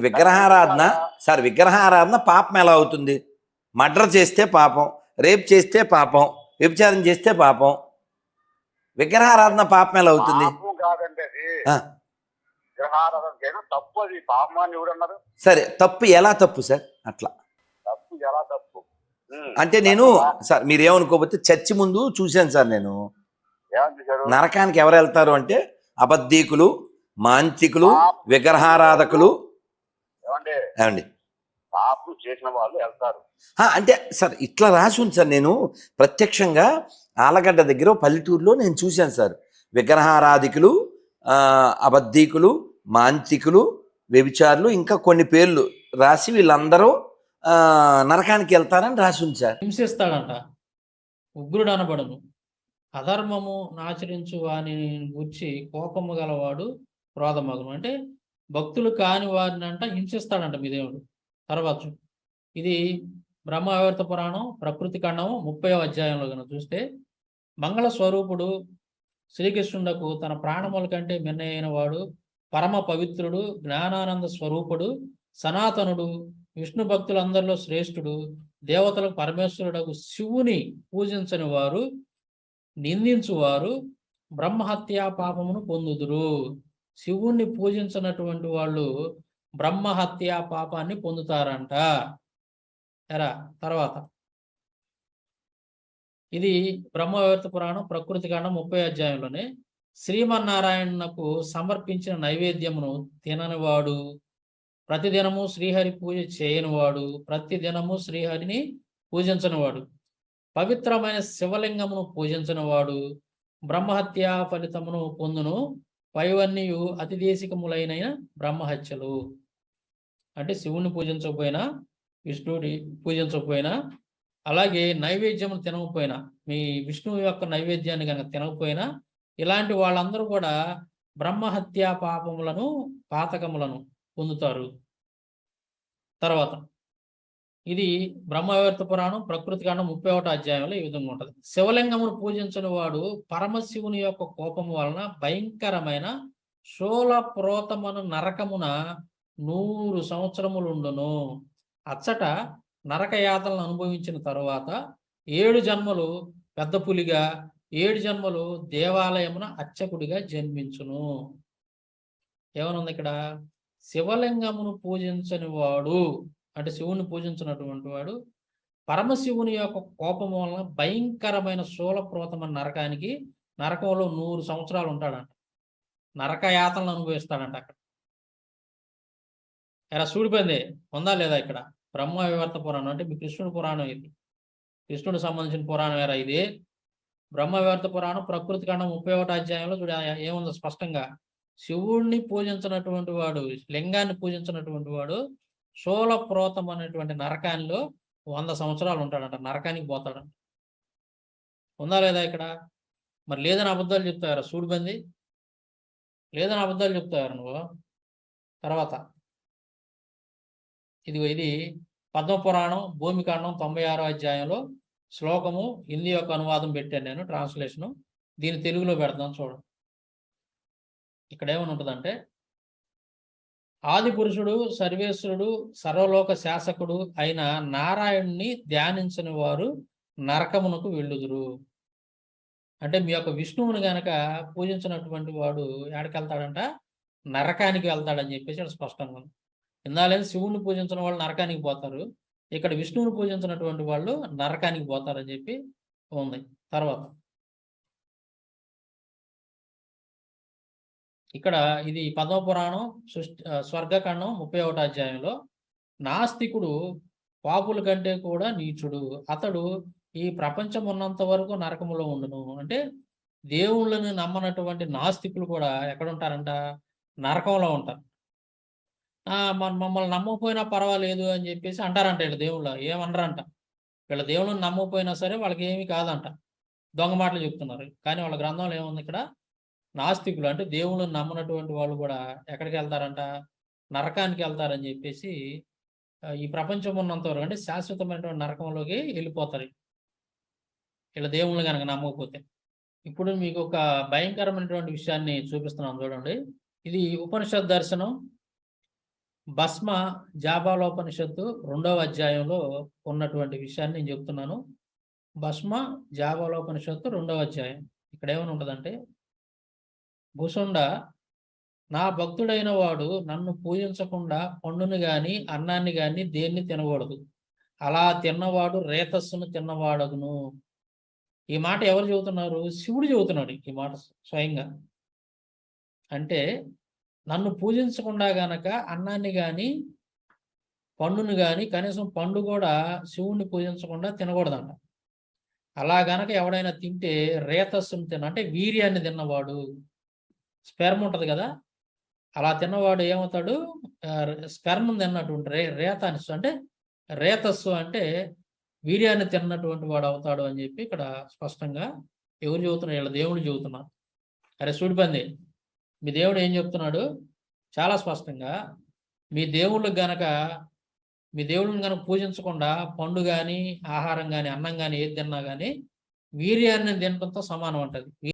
విగ్రహారాధన సార్ విగ్రహారాధన పాపం ఎలా అవుతుంది? మర్డర్ చేస్తే పాపం రేప్ చేస్తే పాపం వ్యభిచారం చేస్తే పాపం. విగ్రహారాధన పాపం ఎలా అవుతుంది? సరే తప్పు ఎలా తప్పు సార్? అట్లా. తప్పు ఎలా తప్పు? ఉమ్. అంటే నేను సార్ మీరు ఏమనుకోకపోతే చర్చి ముందు చూశాను సార్ నేను. నరకానికి ఎవరు వెళ్తారు అంటే అబద్ధీకులు మాంత్రికులు విగ్రహారాధకులు పాపం చేసిన వాళ్ళు వెళ్తారు. ఆ, అంటే సార్ ఇట్లా రాసి ఉంది సార్ నేను. ప్రత్యక్షంగా ఆలగడ్డ దగ్గర పల్లెటూరులో నేను చూశాను సార్. విగ్రహారాధికులు ఆ, అబద్ధీకులు మాంత్రికులు వ్యభిచారులు ఇంకా కొన్ని పేర్లు రాసి వీళ్ళందరూ ఆ, నరకానికి వెళ్తారని రాసి ఉంది సార్. హింసిస్తాడంట. ఉగ్రుడు అనబడను అధర్మము నాచరించు వాని గుర్చి కోపము గలవాడు క్రోధమగును. అంటే భక్తులు కాని వారిని అంట హింసిస్తాడంట మీ దేవుడు. తర్వాత ఇది బ్రహ్మవర్త పురాణం ప్రకృతి ఖండం ముప్పై అధ్యాయంలో కనుక చూస్తే మంగళ స్వరూపుడు శ్రీకృష్ణుడకు తన ప్రాణముల కంటే మిన్నయైన వాడు పరమ పవిత్రుడు జ్ఞానానంద స్వరూపుడు సనాతనుడు విష్ణు భక్తులందరిలో శ్రేష్ఠుడు దేవతలకు పరమేశ్వరుడకు శివుని పూజించని వారు నిందించువారు బ్రహ్మహత్యా పాపమును పొందుదురు. శివుణ్ణి పూజించినటువంటి వాళ్ళు బ్రహ్మహత్యా పాపాన్ని పొందుతారంట. ఎరా తర్వాత. ఇది బ్రహ్మవేత్త పురాణం ప్రకృతి కాండం ముప్పై అధ్యాయంలోనే శ్రీమన్నారాయణకు సమర్పించిన నైవేద్యమును తిననివాడు. ప్రతిదినము శ్రీహరి పూజ చేయనివాడు. ప్రతిదినము శ్రీహరిని పూజించనివాడు. పవిత్రమైన శివలింగమును పూజించనివాడు. బ్రహ్మహత్యా ఫలితమును పొందును. పైవన్నీయు అతిదేశికములైన బ్రహ్మహత్యలు. అంటే శివుని పూజించకపోయినా విష్ణుడి పూజించకపోయినా అలాగే నైవేద్యం తినకపోయినా మీ విష్ణువు యొక్క నైవేద్యాన్ని కనుక తినకపోయినా ఇలాంటి వాళ్ళందరూ కూడా బ్రహ్మహత్యా పాపములను పాతకములను పొందుతారు. తర్వాత ఇది బ్రహ్మవేత్త పురాణం ప్రకృతి కాండం ముప్పై ఒకటో అధ్యాయంలో ఈ విధంగా ఉంటుంది. శివలింగమును పూజించని వాడు పరమశివుని యొక్క కోపము వలన భయంకరమైన శూలప్రోతమను నరకమున నూరు సంవత్సరములుండును. అచ్చట నరక అనుభవించిన తరువాత ఏడు జన్మలు పెద్ద పులిగా ఏడు జన్మలు దేవాలయమున అర్చకుడిగా జన్మించును. ఏమనుంది ఇక్కడ? శివలింగమును పూజించని వాడు అంటే శివుని పూజించినటువంటి వాడు పరమశివుని యొక్క కోపం వలన భయంకరమైన శూలప్రోతమ నరకానికి నరకంలో నూరు సంవత్సరాలు ఉంటాడంట. నరక అనుభవిస్తాడంట అక్కడ. ఎలా సూడిపోయింది? ఉందా లేదా ఇక్కడ? బ్రహ్మ వివర్త పురాణం. అంటే మీ కృష్ణుడి పురాణం ఇది. కృష్ణుడికి సంబంధించిన పురాణం వేరా ఇది? బ్రహ్మ వివర్త పురాణం ప్రకృతి కాండం ముప్పై ఒకటి అధ్యాయంలో చూడ ఏముందో స్పష్టంగా. శివుణ్ణి పూజించినటువంటి వాడు లింగాన్ని పూజించినటువంటి వాడు శూలప్రోతం అనేటువంటి నరకానిలో వంద సంవత్సరాలు ఉంటాడంట. నరకానికి పోతాడంట. ఉందా లేదా ఇక్కడ? మరి లేదని అబద్ధాలు చెప్తారా? సూడిబంది? లేదని అబద్ధాలు చెప్తారు నువ్వు? తర్వాత ఇది ఇది పద్మపురాణం భూమికాండం తొంభై ఆరో అధ్యాయంలో శ్లోకము హిందీ యొక్క అనువాదం పెట్టాను నేను ట్రాన్స్లేషను. దీన్ని తెలుగులో పెడతాను చూడండి ఇక్కడ ఏమని ఉంటుందంటే ఆది పురుషుడు సర్వేశ్వరుడు సర్వలోక శాసకుడు అయిన నారాయణుని ధ్యానించని వారు నరకమునకు వెళ్ళుదురు. అంటే మీ యొక్క విష్ణువుని గనక పూజించినటువంటి వాడు ఎక్కడికి వెళ్తాడంట? నరకానికి వెళ్తాడని చెప్పేసి ఇక్కడ స్పష్టంగా ఉంది. ఇందాలేని శివుణ్ణి పూజించిన వాళ్ళు నరకానికి పోతారు. ఇక్కడ విష్ణువుని పూజించినటువంటి వాళ్ళు నరకానికి పోతారని చెప్పి ఉంది. తర్వాత ఇక్కడ ఇది పద్మపురాణం సృష్టి స్వర్గఖండం ముప్పై ఒకటో అధ్యాయంలో. నాస్తికుడు పాపుల కంటే కూడా నీచుడు. అతడు ఈ ప్రపంచం ఉన్నంత వరకు నరకములో ఉండును. అంటే దేవుళ్ళని నమ్మనటువంటి నాస్తికులు కూడా ఎక్కడ ఉంటారంట నరకంలో ఉంటారు. మన మమ్మల్ని నమ్మకపోయినా పర్వాలేదు అని చెప్పేసి అంటారంట వీళ్ళ దేవుళ్ళు. ఏమనరంట? వీళ్ళ దేవుళ్ళని నమ్మకపోయినా సరే వాళ్ళకి ఏమీ కాదంట. దొంగ మాటలు చెప్తున్నారు. కానీ వాళ్ళ గ్రంథంలో ఏముంది ఇక్కడ? నాస్తికులు అంటే దేవుళ్ళని నమ్మనటువంటి వాళ్ళు కూడా ఎక్కడికి వెళ్తారంట? నరకానికి వెళ్తారని చెప్పేసి ఈ ప్రపంచం ఉన్నంత వరకు అంటే శాశ్వతమైనటువంటి నరకంలోకి వెళ్ళిపోతారు. ఇలా దేవుళ్ళు కనుక నమ్మకపోతే. ఇప్పుడు మీకు ఒక భయంకరమైనటువంటి విషయాన్ని చూపిస్తున్నాం చూడండి. ఇది ఉపనిషత్ దర్శనం. భస్మ జాబాలోపనిషత్తు రెండవ అధ్యాయంలో ఉన్నటువంటి విషయాన్ని నేను చెప్తున్నాను. భస్మ జాబాలోపనిషత్తు రెండవ అధ్యాయం. ఇక్కడ ఏమైనా ఉంటుందంటే భూసుండ నా భక్తుడైన వాడు నన్ను పూజించకుండా పండుని గాని అన్నాన్ని గాని దేన్ని తినకూడదు? అలా తిన్నవాడు రేతస్సును తిన్నవాడగును. ఈ మాట ఎవరు చెబుతున్నారు? శివుడు చెబుతున్నాడు ఈ మాట స్వయంగా. అంటే నన్ను పూజించకుండా గనక అన్నాన్ని గాని పండుని గాని కనీసం పండు కూడా శివుణ్ణి పూజించకుండా తినకూడదంట. అలా గనక ఎవడైనా తింటే రేతస్సును తిన అంటే వీర్యాన్ని తిన్నవాడు స్పెర్మ్ ఉంటుంది కదా అలా తిన్నవాడు ఏమవుతాడు? స్పెర్మ్ తిన్నటువంటి రే రేతానిస్ అంటే రేతస్సు అంటే వీర్యాన్ని తిన్నటువంటి వాడు అవుతాడు అని చెప్పి ఇక్కడ స్పష్టంగా ఎవరు చెబుతున్నారు? వీళ్ళ దేవుడు చెబుతున్నారు. అరే సూడిపంది మీ దేవుడు ఏం చెప్తున్నాడు? చాలా స్పష్టంగా మీ దేవుళ్ళకి గనక మీ దేవుళ్ళని కనుక పూజించకుండా పండు కానీ ఆహారం కానీ అన్నం కానీ ఏది తిన్నా కానీ వీర్యాన్ని తినడంతో సమానం ఉంటుంది